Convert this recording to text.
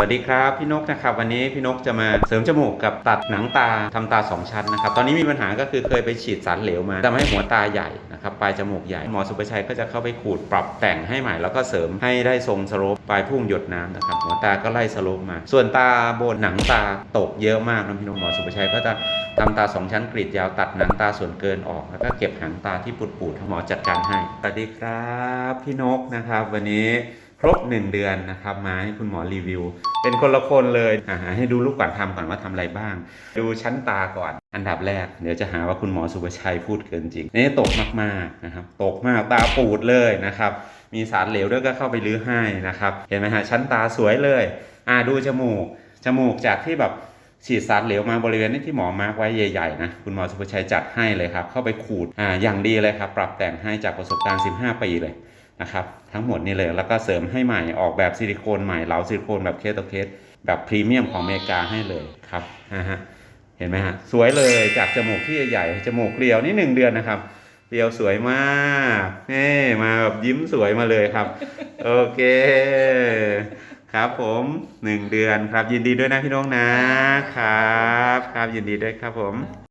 สวัสดีครับพี่นกนะครับวันนี้พี่นกจะมาเสริมจมูกกับตัดหนังตาทำตาสองชั้นนะครับตอนนี้มีปัญหาก็คือเคยไปฉีดสารเหลวมาทำให้หัวตาใหญ่นะครับปลายจมูกใหญ่หมอสุประชัยก็จะเข้าไปขูดปรับแต่งให้ใหม่แล้วก็เสริมให้ได้ทรงสโลปปลายพุ่งหยดน้ำนะครับหัวตาก็ไล่สโลปมา ส่วนตาบนหนังตาตกเยอะมากนะพี่นกหมอสุประชัยก็จะทำตาสองชั้นกรีดยาวตัดหนังตาส่วนเกินออก แล้วก็เก็บหางตาที่ปูดๆหมอจัดการให้สวัสดีครับ พี่นกนะครับ วันนี้ ครบ 1 เดือนนะครับมาให้คุณหมอรีวิว เป็นคนละคนเลยอ่าให้ดูลูกก่อนทำก่อนว่าทำอะไรบ้าง ดูชั้นตาก่อนอันดับแรก เดี๋ยวจะหาว่าคุณหมอสุภชัยพูดเกินจริงนี่ตกมากๆนะครับตกมากตาปูดเลยนะครับมีสารเหลวด้วยก็เข้าไปรื้อให้นะครับเห็นไหมฮะชั้นตาสวยเลยอ่าดูจมูกจมูกจากที่แบบฉีดสารเหลวมาบริเวณนี้ที่หมอมาร์กไว้ใหญ่ๆนะคุณหมอสุภชัยจัดให้เลยครับเข้าไปขูดอ่าอย่างดีเลยครับปรับแต่งให้จากประสบการณ์ 15 ปีเลย นะครับทั้งหมดนี่เลยแล้วก็เสริมให้ใหม่ออกแบบซิลิโคนใหม่เหลาซิลิโคนแบบเคสต่อเคสแบบพรีเมียมของอเมริกาให้เลยครับนะฮะเห็นไหมฮะสวยเลยจากจมูกที่ใหญ่จมูกเรียวนี่หนึ่งเดือนนะครับเรียวสวยมากนี่มาแบบยิ้มสวยมาเลยครับ โอเค ครับผมหนึ่งเดือนครับยินดีด้วยนะพี่น้องนะครับ ครับยินดีด้วยครับผม